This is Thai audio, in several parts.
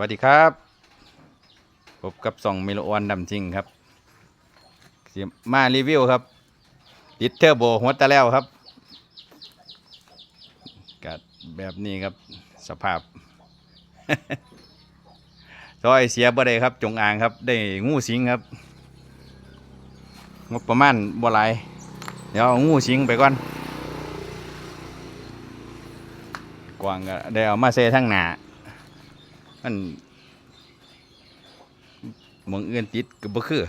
วัสดีครับ พบกับส่องเมโลออนดำจริงครับมารีวิวครับ ติดเทอร์โบหัวตะแล้วครับกัดแบบนี้ครับสภาพซอยเสียบ่ได้ครับ จงอางครับ ได้งูสิงครับงบประมาณบ่หลายเดี๋ยวเอางูสิงไปก่อนกวางก็ได้เอามาเซทั้งหนา มันเมืองเอื่นติดก็บ่คือ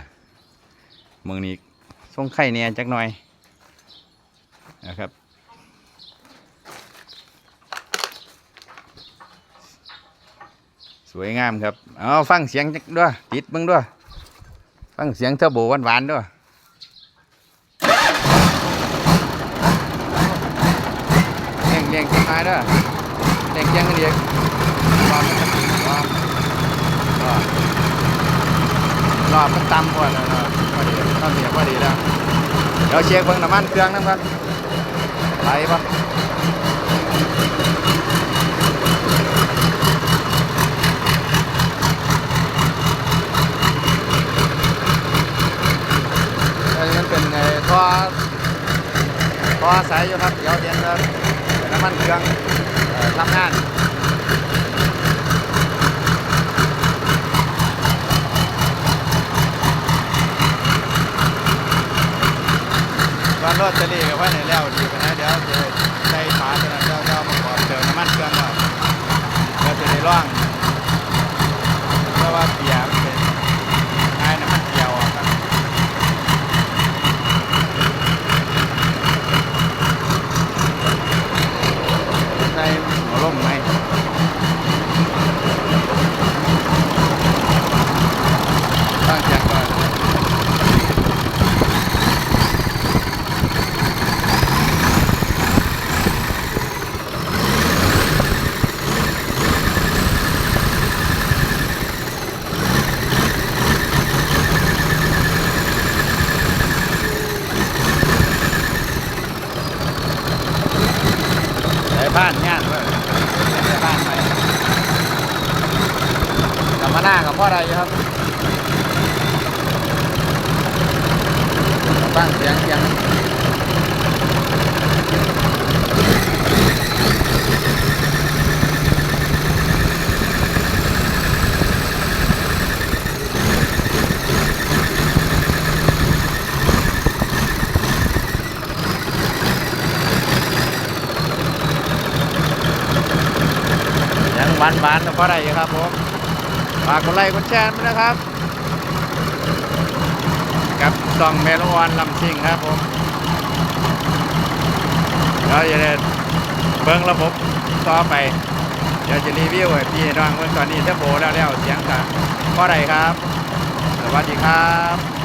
เมืองนี้ส่งไข่แหน่จักหน่อยนะครับสวยงามครับเอาฟังเสียงด้วยติดเบิ่งด้วยฟังเสียงเทอร์โบหวานๆด้วยเลี้ยงเลี้ยงจังไงด้วยเลี้ยงเลี้ยงกันเดียวรอบมัน รอบรอบรอบมันต่ำกว่าแล้วเนะพอดีเท่านี้พอดีแล้วเดี๋ยวเช็คเบิ่งน้ำมันเครื่องน้ำกันไหลปะอันนี้มันเป็นไอ้ท่อท่อสายอยู่ครับ เดี๋ยวเดี๋ยวจะน้ำมันเครื่องทำงาน ก่อนรถจะดีกับว่าในแล้วดีกันนะเดี๋ยวจะใส่ฝาตัวนั้นเดี๋ยวเดี๋ยวมาขอเติมน้ำมันเครื่องก่อนเดี๋ยวจะได้ร่องเพราะว่าเปียกมันเป็นง่ายน้ำมันเกี่ยวออกครับ ใส่หัวลมไหมตั้งใจก่อนใส่ บ้านงานเว้ยใส่บ้านไปกลับมาหน้ากับพ่อใดอยู่ครับตั้งเสียงเสียงเสียง บานบานกับพ่อใดอยู่ครับผมฝากกดไลค์กดแชร์ด้วยนะครับ กับซองเมลออนลำซิงครับผมเราจะได้เบิ้งระบบต่อไปเดี๋ยวจะรีวิวให้พี่น้องเมื่อตอนนี้เทโบแล้วแล้วเสียงกับพ่อใดครับ สวัสดีครับ